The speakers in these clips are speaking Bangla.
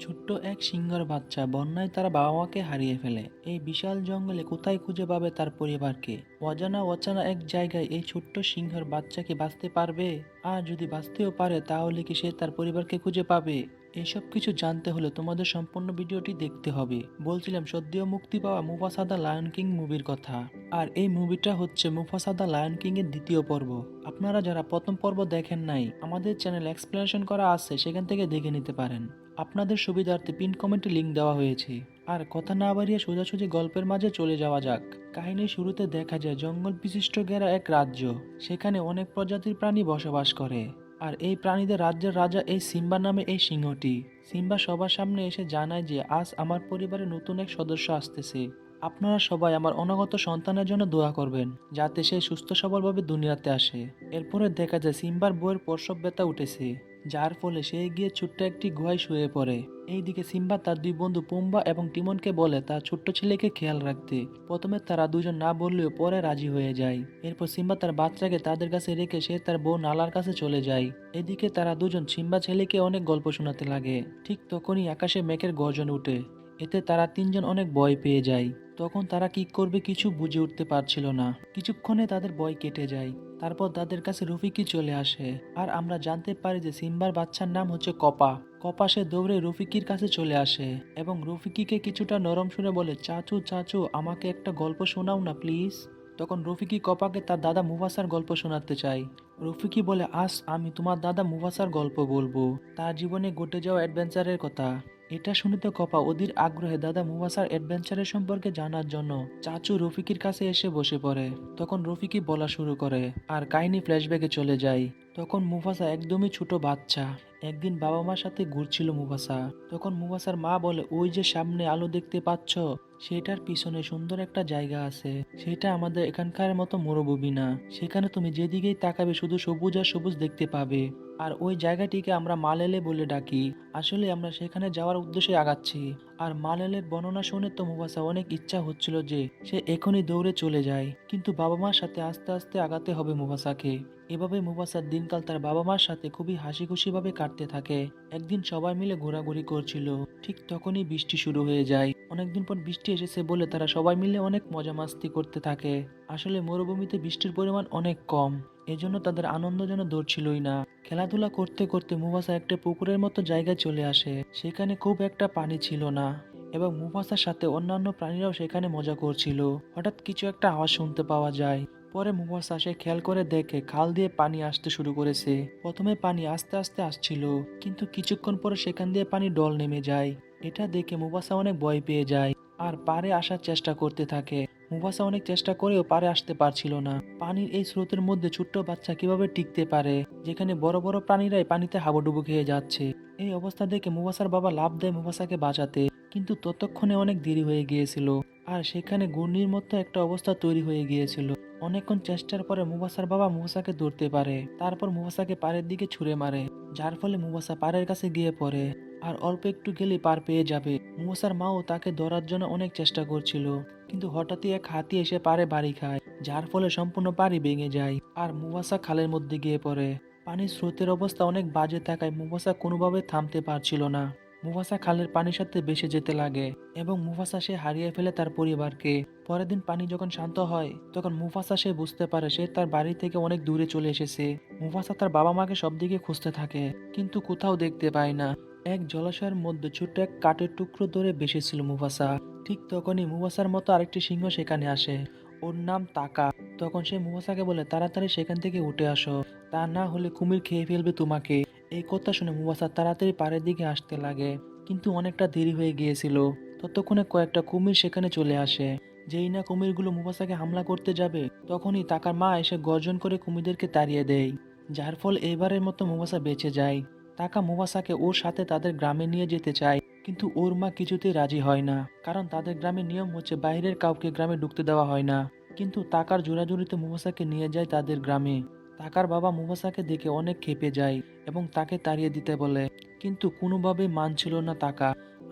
ছোট্ট এক সিংহর বাচ্চা বন্যায় তার বাবা মাকে হারিয়ে ফেলে। এই বিশাল জঙ্গলে কোথায় খুঁজে পাবে তার পরিবারকে? অজানা অচানা এক জায়গায় এই ছোট্ট সিংহর বাচ্চা কি বাঁচতে পারবে? আর যদি বাঁচতেও পারে, তাহলে কি সে তার পরিবারকে খুঁজে পাবে? এসব কিছু জানতে হলে তোমাদের সম্পূর্ণ ভিডিওটি দেখতে হবে। বলছিলাম সদ্য মুক্তি পাওয়া মুফাসাদা লায়ন কিং মুভির কথা। আর এই মুভিটা হচ্ছে মুফাসাদা লায়ন কিং এর দ্বিতীয় পর্ব। আপনারা যারা প্রথম পর্ব দেখেন নাই, আমাদের চ্যানেল এক্সপ্লেনেশন করা আছে, সেখান থেকে দেখে নিতে পারেন। আপনাদের সুবিধার্থে পিন কমেন্টে লিংক দেওয়া হয়েছে। আর কথা না বাড়িয়ে সোজাসুজি গল্পের মাঝে চলে যাওয়া যাক। কাহিনীর শুরুতে দেখা যায় জঙ্গল বিশিষ্ট ঘেরা এক রাজ্য। সেখানে অনেক প্রজাতির প্রাণী বসবাস করে। আর এই প্রাণীদের রাজ্যের রাজা এই সিম্বা নামে এই সিংহটি। সিম্বা সবার সামনে এসে জানায় যে, আজ আমার পরিবারে নতুন এক সদস্য আসতেছে। আপনারা সবাই আমার অনাগত সন্তানের জন্য দোয়া করবেন, যাতে সে সুস্থ সবলভাবে দুনিয়াতে আসে। এরপরে দেখা যায়, সিম্বার বইয়ের প্রসব ব্যথা উঠেছে, যার ফলে সে গিয়ে ছোট্ট একটি গুহায় শুয়ে পড়ে। এইদিকে সিম্বা তার দুই বন্ধু পুম্বা এবং টিমনকে বলে, তার ছোট্ট ছেলেকে খেয়াল রাখতে। প্রথমে তারা দুজন না বললেও পরে রাজি হয়ে যায়। এরপর সিম্বা তার বাচ্চাকে তাদের কাছে রেখে সে তার বউ নালার কাছে চলে যায়। এদিকে তারা দুজন সিম্বা ছেলেকে অনেক গল্প শোনাতে লাগে। ঠিক তখনই আকাশে মেঘের গর্জন উঠে এতে তারা তিনজন অনেক ভয় পেয়ে যায়। তখন তারা কি করবে কিছু বুঝে উঠতে পারছিল না। কিছুক্ষণে তাদের ভয় কেটে যায়। তারপর তাদের কাছে রফিকি চলে আসে। আর আমরা জানতে পারি যে সিম্বার বাচ্চার নাম হচ্ছে কপা। কপা সে দৌড়ে রফিকির কাছে চলে আসে এবং রফিকিকে কিছুটা নরম শুনে বলে, চাচু চাচু, আমাকে একটা গল্প শোনাও না, প্লিজ। তখন রফিকি কপাকে তার দাদা মুভাসার গল্প শোনাতে চায়। রফিকি বলে, আস, আমি তোমার দাদা মুভাসার গল্প বলব। তার জীবনে ঘটে যাওয়া অ্যাডভেঞ্চারের কথা। এটা শুনে তো কপা অধীর আগ্রহে দাদা মুবাসার অ্যাডভেঞ্চারের সম্পর্কে জানার জন্য চাচু রফিকির কাছে এসে বসে পড়ে। তখন রফিকি বলা শুরু করে, আর কাহিনী ফ্ল্যাশব্যাকে চলে যায় তখন মুফাসা একদমই ছোট বাচ্চা। একদিন বাবা মার সাথে ঘুরছিল মুভাসা তখন মুভাসার মা বলে, ওই যে সামনে আলো দেখতে পাচ্ছ, সেটার পিছনে সুন্দর একটা জায়গা আছে। সেটা আমাদের এখানকার মতো মরুভূমি না। সেখানে তুমি যেদিকেই তাকাবে শুধু সবুজ আর সবুজ দেখতে পাবে। আর ওই জায়গাটিকে আমরা মালেলে বলে ডাকি। আসলে আমরা সেখানে যাওয়ার উদ্দেশ্যে আগাচ্ছি। আর মালালের বর্ণনা শুনে তো মুভাসা অনেক ইচ্ছা হচ্ছিল যে সে এখনই দৌড়ে চলে যায়। কিন্তু বাবা মার সাথে আস্তে আস্তে আগাতে হবে মুভাসাকে এভাবে মুভাসার দিনকাল তার বাবা মার সাথে খুবই হাসি খুশি ভাবে কাটতে থাকে। একদিন সবাই মিলে ঘোরাঘুরি করছিল। ঠিক তখনই বৃষ্টি শুরু হয়ে যায়। অনেকদিন পর বৃষ্টি এসেছে বলে তারা সবাই মিলে অনেক মজা মাস্তি করতে থাকে। আসলে মরুভূমিতে বৃষ্টির পরিমাণ অনেক কম। এজন্য তাদের আনন্দ যেন দৌড়ছিলই না। খেলাধুলা করতে করতে মুভাসা একটা পুকুরের মতো জায়গায় চলে আসে, সেখানে খুব একটা পানি ছিল না। এবং মুভাসার সাথে অন্যান্য প্রাণীরাও সেখানে মজা করছিল। হঠাৎ কিছু একটা আওয়াজ শুনতে পাওয়া যায়। পরে মুভাসা সে খেয়াল করে দেখে খাল দিয়ে পানি আসতে শুরু করেছে। প্রথমে পানি আস্তে আস্তে আসছিল, কিন্তু কিছুক্ষণ পরে সেখান দিয়ে পানি ডল নেমে যায়। এটা দেখে মুভাসা অনেক ভয় পেয়ে যায়। আর পারে আসার চেষ্টা করতে থাকে। মুভাসা অনেক চেষ্টা করেও পারে আসতে পারছিল না। পানির এই স্রোতের মধ্যে ছোট্ট বাচ্চা কীভাবে টিকতে পারে, যেখানে বড় বড় প্রাণীরাই পানিতে হাবুডুবু খেয়ে যাচ্ছে। এই অবস্থা দেখে মুভাসার বাবা লাভ দেয় মুভাসাকে বাঁচাতে, কিন্তু ততক্ষণে অনেক দেরি হয়ে গিয়েছিল। আর সেখানে ঘূর্ণির মতো একটা অবস্থা তৈরি হয়ে গিয়েছিল। অনেকক্ষণ চেষ্টার পরে মুভাসার বাবা মুভাসাকে ধরতে পারে, তারপর মুভাসাকে পাড়ের দিকে ছুঁড়ে মারে। যার ফলে মুবাসা পাড়ের কাছে গিয়ে পড়ে আর অল্প একটু গেলে পার পেয়ে যাবে। মুবাসার মাও তাকে ধরার জন্য অনেক চেষ্টা করছিল, কিন্তু হঠাৎই এক হাতি এসে পারে বাড়ি খায়, যার ফলে সম্পূর্ণ পারি ভেঙে যায় আর মুবাসা খালের মধ্যে গিয়ে পড়ে। পানির স্রোতের অবস্থা অনেক বাজে থাকায় মুবাসা কোনোভাবে থামতে পারছিল না। মুভাসা খালের পানির সাথে বেসে যেতে লাগে এবং মুভাসা সে হারিয়ে ফেলে তার পরিবারকে। পরের দিন পানি যখন শান্ত হয়, তখন মুফাসা সে বুঝতে পারে সে তার বাড়ি থেকে অনেক দূরে চলে এসেছে। মুফাসা তার বাবা মাকে সব দিকে খুঁজতে থাকে, কিন্তু কোথাও দেখতে পায় না। এক জলাশয়ের মধ্যে ছোট্ট এক কাঠের টুকরো ধরে বেসেছিল মুফাসা। ঠিক তখনই মুফাসার মতো আরেকটি সিংহ সেখানে আসে। ওর নাম তাকা। তখন সে মুফাসাকে বলে, তাড়াতাড়ি সেখান থেকে উঠে আসো। তা না হলে কুমির খেয়ে ফেলবে তোমাকে। এই কথা শুনে মুবাসা তাড়াতাড়ি পাড়ের দিকে আসতে লাগে। কিন্তু অনেকটা দেরি হয়ে গিয়েছিল। ততক্ষণে কয়েকটা কুমির সেখানে চলে আসে। যেই না কুমিরগুলো মুফাসাকে হামলা করতে যাবে, তখনই তাকার মা এসে গর্জন করে কুমিরদেরকে তাড়িয়ে দেয়। যার ফল এবারের মতো মুফাসা বেঁচে যায়। তাকা মুফাসাকে ওর সাথে তাদের গ্রামে নিয়ে যেতে চায়, কিন্তু ওর মা কিছুতেই রাজি হয় না। কারণ তাদের গ্রামের নিয়ম হচ্ছে বাইরের কাউকে গ্রামে ঢুকতে দেওয়া হয় না। কিন্তু তাকার জোরাজুরিতে মুফাসাকে নিয়ে যায় তাদের গ্রামে। তাকার বাবা মুফাসাকে দেখে অনেক খেপে যায় এবং তাকে তাড়িয়ে দিতে বলে, কিন্তু কোনোভাবে মানছিল না তাকা।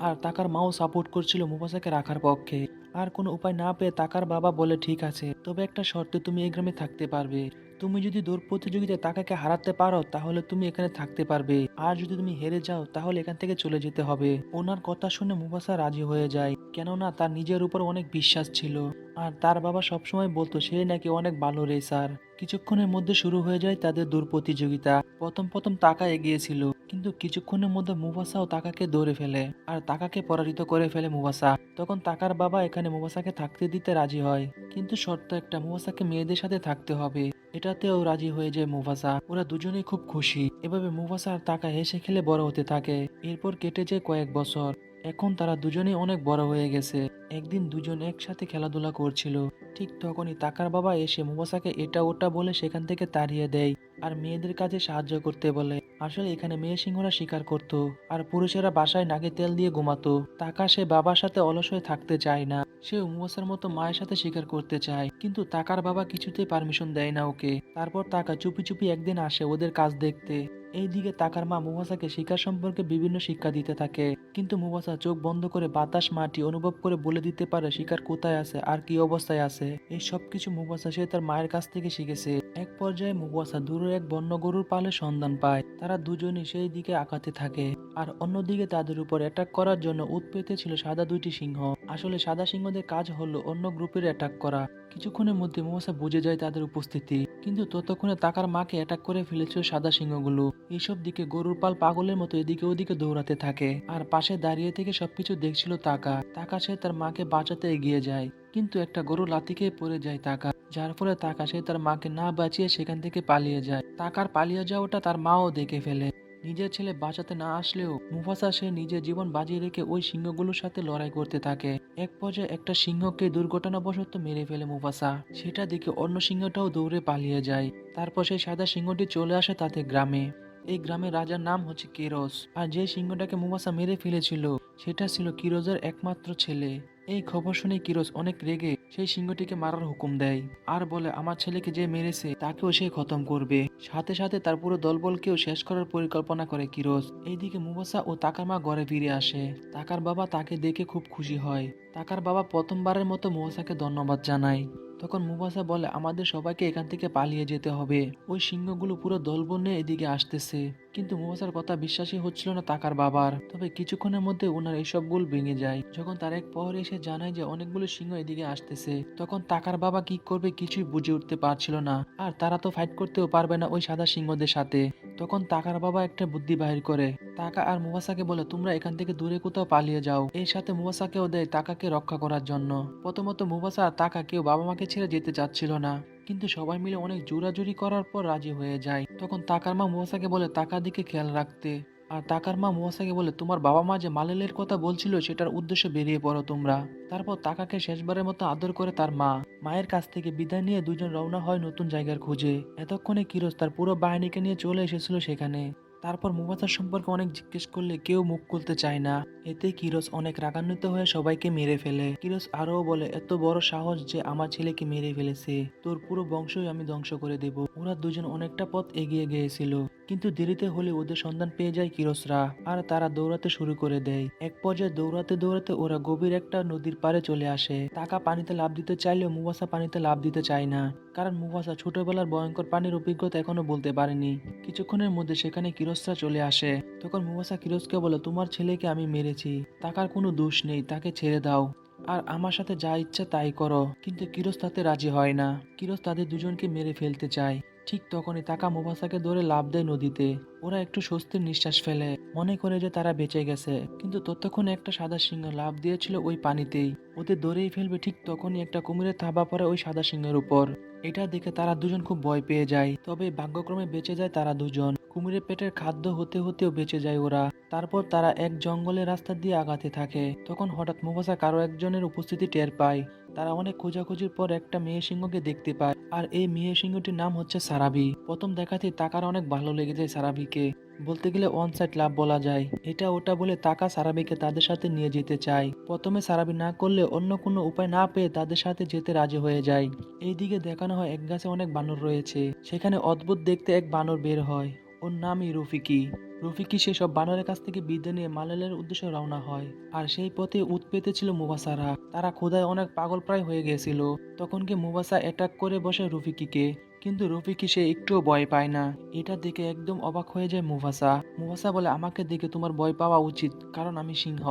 আর তাকার মাও সাপোর্ট করছিল মুফাসাকে রাখার পক্ষে। আর কোনো উপায় না পেয়ে তাকার বাবা বলে, ঠিক আছে, তবে একটা শর্তে তুমি এই গ্রামে থাকতে পারবে। তুমি যদি দৌড় প্রতিযোগিতায় তাকাকে হারাতে পারো, তাহলে তুমি এখানে থাকতে পারবে। আর যদি তুমি হেরে যাও, তাহলে এখান থেকে চলে যেতে হবে। ওনার কথা শুনে মুফাসা রাজি হয়ে যায়, কেননা তার নিজের উপর অনেক বিশ্বাস ছিল। আর তার বাবা সবসময় বলতো, সে নাকি অনেক ভালো রেসার। কিছুক্ষণের মধ্যে শুরু হয়ে যায় তাদের দৌড় প্রতিযোগিতা। প্রথম প্রথম তাকা এগিয়েছিল, কিন্তু কিছুক্ষণের মধ্যে মুফাসাও তাকাকে দৌড়ে ফেলে, আর তাকাকে পরাজিত করে ফেলে মুফাসা তখন তাকার বাবা এখানে মুফাসাকে থাকতে দিতে রাজি হয়, কিন্তু শর্ত একটা মুফাসাকে মেয়েদের সাথে থাকতে হবে। এটাতেও রাজি হয়ে যায় মুফাসা ওরা দুজনেই খুব খুশি। এভাবে মুফাসা আর তাকা হেসে খেলে বড় হতে থাকে। এরপর কেটে যায় কয়েক বছর। এখন তারা দুজনেই অনেক বড় হয়ে গেছে। একদিন দুজন একসাথে খেলাধুলা করছিল। ঠিক তখনই তাকার বাবা এসে মুফাসাকে এটা ওটা বলে সেখান থেকে তাড়িয়ে দেয় আর মেয়েদের কাজে সাহায্য করতে বলে। আসলে এখানে মেয়ে সিংহরা শিকার করত আর পুরুষেরা বাসায় নাকে তেল দিয়ে ঘুমাতো। তাকা সে বাবার সাথে অলস হয়ে থাকতে চায় না। সে মুফাসার মতো মায়ের সাথে শিকার করতে চায়। কিন্তু তাকার বাবা কিছুতেই পারমিশন দেয় না ওকে। তারপর তাকা চুপি চুপি একদিন আসে ওদের কাজ দেখতে। এইদিকে তাকার মা মুফাসাকে শিকার সম্পর্কে বিভিন্ন শিক্ষা দিতে থাকে। কিন্তু মুফাসা চোখ বন্ধ করে বাতাস মাটি অনুভব করে বলে দিতে পারে, শিকার কোথায় আছে? আর কি অবস্থায় আছে? এই সব কিছু মুফাসা সে তার মায়ের কাছ থেকে শিখেছে। এক পর্যায়ে মুফাসা দূরের এক বন্য গরুর পালে সন্ধান পায়। তারা দুজনই সেই দিকে আঁকাতে থাকে। আর অন্যদিকে তাদের উপর অ্যাটাক করার জন্য উৎপেতে ছিল সাদা দুইটি সিংহ। আসলে সাদা সিংহদের কাজ হলো অন্য গ্রুপের অ্যাটাক করা। কিছুক্ষণের মধ্যে মুফাসা বুঝে যায় তাদের উপস্থিতি। কিন্তু ততক্ষণে তাকার মাকে অ্যাটাক করে ফেলেছিল সাদা সিংহগুলো। এইসব দিকে গরুর পাল পাগলের মতো এদিকে ওদিকে দৌড়াতে থাকে। আর পাশে দাঁড়িয়ে থেকে সবকিছু দেখছিল তাকা। তাকা সে তার মাকে বাঁচাতে এগিয়ে যায়। কিন্তু একটা গরু খেয়ে পড়ে যায় তাকা। যার ফলে তাকা সে তার মাকে না বাঁচিয়ে সেখান থেকে পালিয়ে যায়। তাকার পালিয়ে যাওয়াটা তার মাও দেখে ফেলে। নিজের ছেলে বাঁচাতে না আসলেও মুফাসা সে নিজের জীবন বাজিয়ে রেখে ওই সিংহগুলোর সাথে লড়াই করতে থাকে। এক পর্যায়ে একটা সিংহকে দুর্ঘটনাবশত মেরে ফেলে মুফাসা। সেটা দেখে অন্য সিংহটাও দৌড়ে পালিয়ে যায়। তারপর সেই সাদা সিংহটি চলে আসে তাতে গ্রামে। এই গ্রামের রাজার নাম হচ্ছে কিরোস। আর যে সিংহটাকে মুফাসা মেরে ফেলেছিল, সেটা ছিল কিরোজের একমাত্র ছেলে। এই খবর শুনে কিরোজ অনেক রেগে সেই সিংহটিকে মারার হুকুম দেয়। আর বলে, আমার ছেলেকে যে মেরেছে, তাকেও সে খতম করবে। সাথে সাথে তার পুরো দলবলকেও শেষ করার পরিকল্পনা করে কিরোজ এইদিকে মুবাসা ও তাকার মা ঘরে ফিরে আসে। তাকার বাবা তাকে দেখে খুব খুশি হয়। তাকার বাবা প্রথমবারের মতো মুবাসাকে ধন্যবাদ জানায়। তখন মুবাসা বলে, আমাদের সবাইকে এখান থেকে পালিয়ে যেতে হবে। ওই সিংহগুলো পুরো দলবল নিয়ে এদিকে আসতেছে। কিন্তু মুবাসার কথা বিশ্বাসই হচ্ছিল না তাকার বাবার। তবে কিছুক্ষণের মধ্যে ওনার এইসব গুল ভেঙে যায়। যখন তার এক পহরে এসে জানায় যে অনেকগুলো সিংহ এদিকে আসতেছে, তখন তাকার বাবা কি করবে কিছুই বুঝে উঠতে পারছিল না। আর তারা তো ফাইট করতেও পারবে না ওই সাদা সিংহদের সাথে। তখন তাকার বাবা একটা বুদ্ধি বাহির করে। তাকা আর মুবাসাকে বলে, তোমরা এখান থেকে দূরে কোথাও পালিয়ে যাও। এর সাথে মুবাসাকেও দেয় তাকাকে রক্ষা করার জন্য। প্রথমত মুবাসা আর তাকা কেউ বাবা মাকে ছেড়ে যেতে চাচ্ছিল না। কিন্তু সবাই মিলে অনেক জোরাজুরি করার পর রাজি হয়ে যায়। তখন তাকার মা মুবাসাকে বলে টাকার দিকে খেয়াল রাখতে। আর তাকার মা মুবাসাকে বলে, তোমার বাবা মা যে মালেলের কথা বলছিল, সেটার উদ্দেশ্য বেরিয়ে পড়ো তোমরা। তারপর তাকাকে শেষবারের মতো আদর করে তার মা। মায়ের কাছ থেকে বিদায় নিয়ে দুজন রওনা হয় নতুন জায়গার খুঁজে। এতক্ষণে কিরোজ তার পুরো বাহিনীকে নিয়ে চলে এসেছিল সেখানে। তারপর মুবাসার সম্পর্কে অনেক জিজ্ঞেস করলে কেউ মুখ খুলতে চায় না। এতে কিরোস অনেক রাগান্বিত হয়ে সবাইকে মেরে ফেলে। কিরোস আরও বলে, এত বড় সাহস যে আমার ছেলেকে মেরে ফেলেছে। তোর পুরো বংশই আমি ধ্বংস করে দেব। ওরা দুজন অনেকটা পথ এগিয়ে গিয়েছিল। কিন্তু দেরিতে হলে ওদের সন্ধান পেয়ে যায় কিরোসরা আর তারা দৌড়াতে শুরু করে দেয়। এক পর্যায়ে দৌড়াতে দৌড়াতে ওরা গভীর একটা নদীর পাড়ে চলে আসে। টাকা পানিতে লাভ দিতে চাইলেও মুবাসা পানিতে লাভ দিতে চায় না। কারণ মুবাসা ছোটবেলার ভয়ঙ্কর পানির অভিজ্ঞতা এখনও বলতে পারেনি। কিছুক্ষণের মধ্যে সেখানে কিরোসরা চলে আসে। তখন মুবাসা কিরোসকে বলে, তোমার ছেলেকে আমি মেরেছি। তাকার কোনো দোষ নেই, তাকে ছেড়ে দাও। আর আমার সাথে যা ইচ্ছা তাই করো। কিন্তু কিরোস তাতে রাজি হয় না। কিরোস তাদের দুজনকে মেরে ফেলতে চায়। ঠিক তখনই তাকা মুবাসাকে ধরে লাভ দেয় নদীতে। ওরা একটু স্বস্তির নিঃশ্বাস ফেলে। মনে করে যে তারা বেঁচে গেছে। কিন্তু ততক্ষণে একটা সাদা সিংহ লাভ দিয়েছিল ওই পানিতেই। ওদের ধরেই ফেলবে ঠিক তখনই একটা কুমিরের থাবা পড়ে ওই সাদা সিংহের উপর। এটা দেখে তারা দুজন খুব ভয় পেয়ে যায়। তবে ভাগ্যক্রমে বেঁচে যায় তারা দুজন। কুমিরের পেটের খাদ্য হতে হতেও বেঁচে যায় ওরা। তারপর তারা এক জঙ্গলের রাস্তা দিয়ে আগাতে থাকে। তখন হঠাৎ মুবাসা কারও একজনের উপস্থিতি টের পায়। তারা অনেক খোঁজাখুঁজির পর একটা মেয়ে সিংহকে দেখতে পায়। আর এই মেয়ে সিংহটির নাম হচ্ছে সারাবি। প্রথম দেখাতে তাকার অনেক ভালো লেগে যায় সারাবিকে। বলতে গেলে অন সাইড লাভ বলা যায়। এটা ওটা বলে তাকা সারাবিকে তাদের সাথে নিয়ে যেতে চায়। প্রথমে সারাবি না করলে অন্য কোনো উপায় না পেয়ে তাদের সাথে যেতে রাজি হয়ে যায়। এইদিকে দেখানো হয় এক গাছে অনেক বানর রয়েছে। সেখানে অদ্ভুত দেখতে এক বানর বের হয়। ওর নামই রফিকি। রফিকি সেসব বানরের কাছ থেকে বিদ্যা নিয়ে মালালের উদ্দেশ্যে রওনা হয়? আর সেই পথে উৎপেতে পেতেছিল মুবাসারা। তারা খোদায় অনেক পাগল প্রায় হয়ে গিয়েছিল তখন কি মুবাসা অ্যাটাক করে বসে রফিকিকে? কিন্তু রফিকি সে একটুও ভয় পায় না। এটা দেখে একদম অবাক হয়ে যায় মুভাসা মুভাসা বলে, আমাকে দেখে তোমার ভয় পাওয়া উচিত, কারণ আমি সিংহ।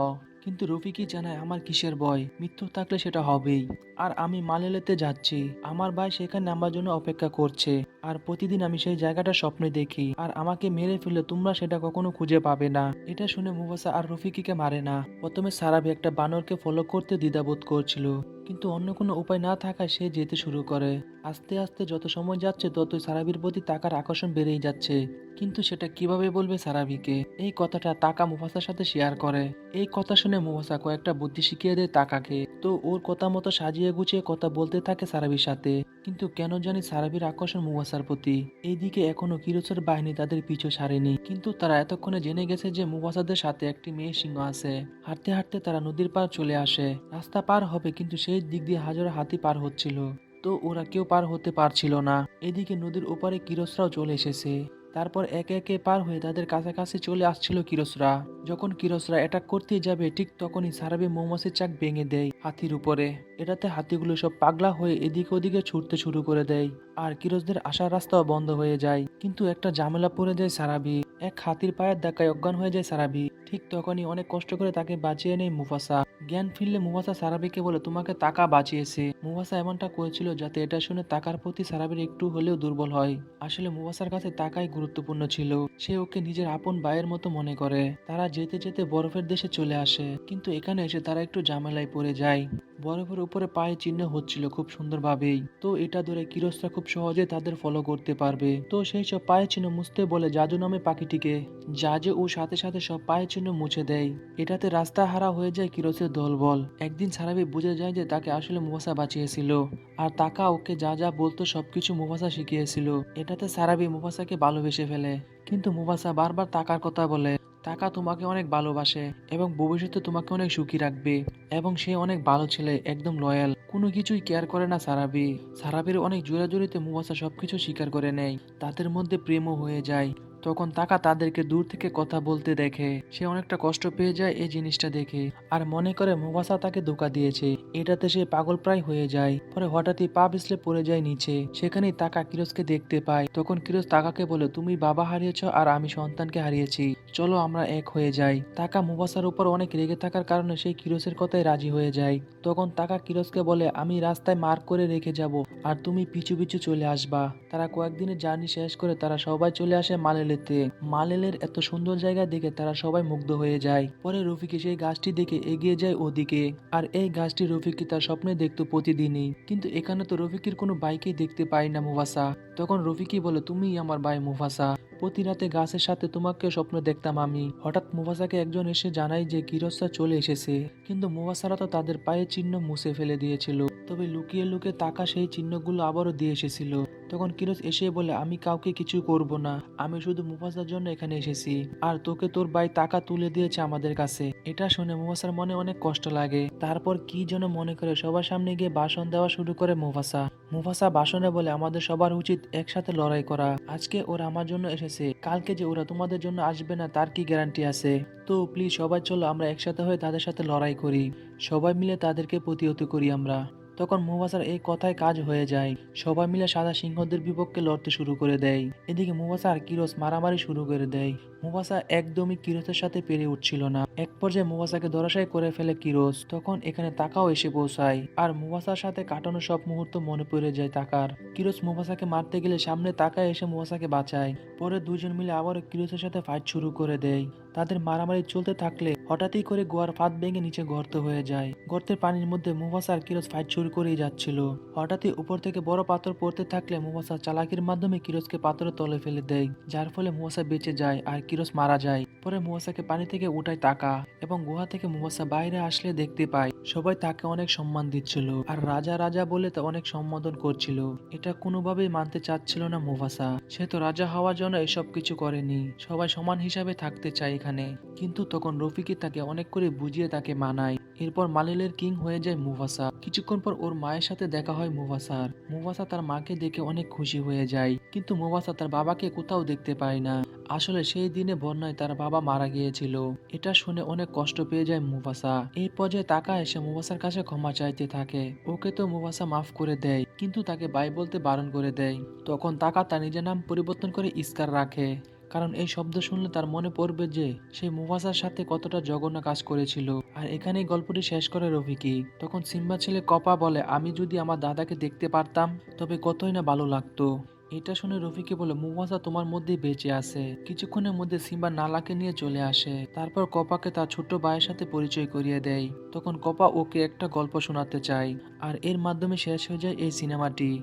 কিন্তু রফিকি জানায়, আমার কিসের ভয়? মৃত্যু থাকলে সেটা হবেই। আর আমি মালেলেতে যাচ্ছি। আমার ভাই সেখানে আমার জন্য অপেক্ষা করছে। আর প্রতিদিন আমি সেই জায়গাটা স্বপ্নে দেখি। আর আমাকে মেরে ফেললে তোমরা সেটা কখনো খুঁজে পাবে না। এটা শুনে মুবাসা আর রফিকিকে মারে না। প্রথমে সারাবি একটা বানরকে ফলো করতে দ্বিধাবোধ করছিল। কিন্তু অন্য কোনো উপায় না থাকায় সে যেতে শুরু করে। আস্তে আস্তে যত সময় যাচ্ছে, ততই সারাবির প্রতি তাকার আকর্ষণ বেড়েই যাচ্ছে। কিন্তু সেটা কীভাবে বলবে সারাবিকে? এই কথাটা তাকা মুফাসার সাথে শেয়ার করে। এই কথা শুনে মুফাসা কয়েকটা বুদ্ধি শিখিয়ে দেয় তাকাকে। তো ওর কথা মতো সাজিয়ে গুছিয়ে কথা বলতে থাকে সারাবির সাথে। কিন্তু কেন জানি সারাবির আকর্ষণ মুফাসার প্রতি। এইদিকে এখনও কিরোসের বাহিনী তাদের পিছু সারেনি কিন্তু তারা এতক্ষণে জেনে গেছে যে মুফাসাদের সাথে একটি মেয়ে সিংহ আছে। হাঁটতে হাঁটতে তারা নদীর পার চলে আসে। রাস্তা পার হবে, কিন্তু সেই দিক দিয়ে হাজারো হাতি পার হচ্ছিল, তো ওরা কেউ পার হতে পারছিল না। এদিকে নদীর ওপারে কিরসরাও চলে এসেছে। তারপর একে একে পার হয়ে তাদের কাছাকাছি চলে আসছিল কিরসরা। যখন কিরসরা অ্যাটাক করতে যাবে, ঠিক তখনই সারাবি মৌমাছির চাক ভেঙে দেয় হাতির উপরে। এটাতে হাতিগুলো সব পাগলা হয়ে এদিকে ওদিকে ছুটতে শুরু করে দেয়, আর কিরসদের আসার রাস্তাও বন্ধ হয়ে যায়। কিন্তু একটা ঝামেলা পড়ে যায় সারাবি। এক হাতির পায়ের ধাক্কায় অজ্ঞান হয়ে যায় সারাবি। ঠিক তখনই অনেক কষ্ট করে তাকে বাঁচিয়ে নেয় মুফাসা। জ্ঞান ফিরলে মুবাসা সারাবিকে বলে, তোমাকে তাকা বাঁচিয়েছে। মুভাসা এমনটা করেছিল যাতে এটা শুনে তাকার প্রতি সারাবির একটু হলেও দুর্বল হয়। আসলে মুভাসার কাছে তাকাই গুরুত্বপূর্ণ ছিল। সে ওকে নিজের আপন বায়ের মতো মনে করে। তারা যেতে যেতে বরফের দেশে চলে আসে। কিন্তু এখানে এসে তারা একটু ঝামেলায় পড়ে যায়। বরফের উপরে পায়ে চিহ্ন হচ্ছিল খুব সুন্দরভাবেই। তো এটা ধরে কিরসরা খুব সহজে তাদের ফলো করতে পারবে। তো সেই সব পায়ে চিহ্ন মুছতে বলে জাজু নামে পাখিটিকে, জাজু ও সাথে সাথে সব পায়ে চিহ্ন মুছে দেয়। এটাতে রাস্তা হারা হয়ে যায় কিরসের দলবল। একদিন সারাবি বুঝে যায় যে তাকে আসলে মুভাসা বাঁচিয়েছিল, আর তাকা ওকে যা যা বলতো সবকিছু মুভাসা শিখিয়েছিল। এটাতে সারাবি মুভাসাকে ভালোবেসে ফেলে। কিন্তু মুভাসা বারবার তাকার কথা বলে টাকা তোমাকে অনেক ভালোবাসে এবং ভবিষ্যতে তোমাকে অনেক সুখী রাখবে এবং সে অনেক ভালো ছেলে, একদম লয়াল কোনো কিছুই কেয়ার করে না সারাবি। সারাবির অনেক জোরাজুরিতে মুভাসা সবকিছু স্বীকার করে নেয়। তাদের মধ্যে প্রেমও হয়ে যায়। তখন তাকা তাদেরকে দূর থেকে কথা বলতে দেখে। সে অনেকটা কষ্ট পেয়ে যায় এই জিনিসটা দেখে। আর মনে করে মুভাসা তাকে ধোকা দিয়েছে। এটাতে সে পাগল প্রায় হয়ে যায়। পরে হঠাৎই পা পিছলে পড়ে যায় নিচে। সেখানেই তাকা কিরোজকে দেখতে পায়। তখন কিরোজ তাকাকে বলে, তুমি বাবা হারিয়েছ আর আমি সন্তানকে হারিয়েছি। চলো আমরা এক হয়ে যাই। তাকা মুভাসার উপর অনেক রেগে থাকার কারণে সেই কিরোজের কথায় রাজি হয়ে যায় তখন তাকা কিরোজকে বলে, আমি রাস্তায় মার্ক করে রেখে যাব আর তুমি পিছু পিছু চলে আসবা। তারা কয়েকদিনের জার্নি শেষ করে তারা সবাই চলে আসে মালেলেতে। মালেলের এত সুন্দর জায়গা দেখে তারা সবাই মুগ্ধ হয়ে যায়। পরে রফিকে সেই গাছটি দেখে এগিয়ে যায় ওদিকে। আর এই গাছটি রফিকি তার স্বপ্নে দেখতো প্রতিদিনই। কিন্তু এখানে তো রফিকের কোনো বাইকেই দেখতে পাই না মুভাসা তখন রফিকি বলে, তুমিই আমার ভাই মুভাসা প্রতি রাতে গাছের সাথে তোমাকে স্বপ্ন দেখতাম আমি। হঠাৎ মুভাসাকে একজন এসে জানাই যে কিরসা চলে এসেছে। কিন্তু মুভাসারা তো তাদের পায়ের চিহ্ন মুছে ফেলে দিয়েছিল। তবে লুকিয়ে লুকিয়ে তাকা সেই চিহ্নগুলো আবারও দিয়ে এসেছিল। তখন কিরোজ এসে বলে, আমি কাউকে কিছু করব না। আমি শুধু মুফাসার জন্য এখানে এসেছি। আর তোকে তোর ভাই টাকা তুলে দিয়েছে আমাদের কাছে এটা শুনে মুফাসার মনে অনেক কষ্ট লাগে। তারপর কি যেন মনে করে সবার সামনে গিয়ে ভাষণ দেওয়া শুরু করে মুফাসা মুফাসা বাসনে বলে, আমাদের সবার উচিত একসাথে লড়াই করা। আজকে ওরা আমার জন্য এসেছে। কালকে যে ওরা তোমাদের জন্য আসবে না, তার কি গ্যারান্টি আছে? তো, প্লিজ সবাই চলো, আমরা একসাথে হয়ে তাদের সাথে লড়াই করি। সবাই মিলে তাদেরকে প্রতিহত করি আমরা। তখন মুভাসার এই কথায় কাজ হয়ে যায়। সবাই মিলে সাদা সিংহদের বিপক্ষে লড়তে শুরু করে দেয়। এদিকে মুভাসা আর কিরোস মারামারি শুরু করে দেয়। মুবাসা একদমই কিরোসের সাথে পেরে উঠছিল না। এক পর্যায়ে মুভাসাকে ধরাশায়ী করে ফেলে কিরোস। তখন এখানে তাকাও এসে পৌঁছায়। আর মুবাসার সাথে কাটানো সব মুহূর্ত মনে পড়ে যায় তাকার। কিরোস মুভাসাকে মারতে গেলে সামনে তাকায় এসে মুভাসাকে বাঁচায়। পরে দুজন মিলে আবারও কিরোসের সাথে ফাইট শুরু করে দেয়। তাদের মারামারি চলতে থাকলে হঠাৎই করে গোয়ার ফাঁদ ভেঙে নিচে গর্ত হয়ে যায়। গর্তের পানির মধ্যে মুভাসা আর কিরোজ ফাইট শুরু করেই যাচ্ছিল। হঠাৎই উপর থেকে বড় পাথর পড়তে থাকলে মুভাসা চালাকির মাধ্যমে কিরোজকে পাথরের তলে ফেলে দেয়, যার ফলে মুভাসা বেঁচে যায় আর কিরোজ মারা যায়। পরে মুভাসাকে পানি থেকে উঠায় তাকা এবং গুহা থেকে মুভাসা বাইরে আসলে দেখতে পায়। সবাই তাকে অনেক সম্মান দিচ্ছিল আর রাজা রাজা বলে তা অনেক সম্বোধন করছিল। এটা কোনোভাবেই মানতে চাচ্ছিল না মুভাসা সে তো রাজা হওয়ার জন্য এসব কিছু করেনি। সবাই সমান হিসাবে থাকতে চায় এখানে। কিন্তু তখন রফিকি তাকে অনেক করে বুঝিয়ে তাকে মানায়। এরপর মালিলের কিং হয়ে যায় মুভাসা কিছুক্ষণ পর ওর মায়ের সাথে দেখা হয় মুভাসার মুভাসা তার মাকে দেখে অনেক খুশি হয়ে যায়। কিন্তু মুভাসা তার বাবাকে কোথাও দেখতে পায় না। আসলে সেই দিনে বন্যায় তার বাবা মারা গিয়েছিল। এটা শুনে অনেক কষ্ট পেয়ে যায় মুফাসা এই পর্যায়ে তাকা এসে মুফাসার কাছে ক্ষমা চাইতে থাকে। ওকে তো মুফাসা মাফ করে দেয়, কিন্তু তাকে বাই বলতে বারণ করে দেয়। তখন তাকা তার নিজের নাম পরিবর্তন করে ইস্কার রাখে। কারণ এই শব্দ শুনলে তার মনে পড়বে যে সেই মুফাসার সাথে কতটা জঘন্য কাজ করেছিল। আর এখানেই গল্পটি শেষ করে রফিকি। তখন সিম্বা ছেলে কপা বলে, আমি যদি আমার দাদাকে দেখতে পারতাম, তবে কতই না ভালো লাগতো। এটা শুনে রফিকে বলে মুফাসা তোমার মধ্যে বেঁচে আছে। কিছুক্ষণের মধ্যে সিম্বা নালাকে নিয়ে চলে আসে। তারপর কপাকে তার ছোট ভাইয়ের সাথে পরিচয় করিয়ে দেয়। তখন কপা ওকে একটা গল্প শোনাতে চায়। আর এর মাধ্যমে শেষ হয়ে যায় এই সিনেমাটি।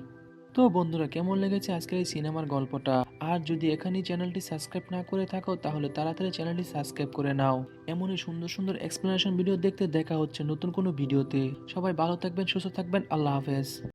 তো বন্ধুরা, কেমন লেগেছে আজকের এই সিনেমার গল্পটা? আর যদি এখানেই চ্যানেলটি সাবস্ক্রাইব না করে থাকো, তাহলে তাড়াতাড়ি চ্যানেলটি সাবস্ক্রাইব করে নাও। এমনই সুন্দর সুন্দর এক্সপ্লেনেশন ভিডিও দেখতে দেখা হচ্ছে নতুন কোনো ভিডিওতে সবাই ভালো থাকবেন, সুস্থ থাকবেন। আল্লাহ হাফেজ।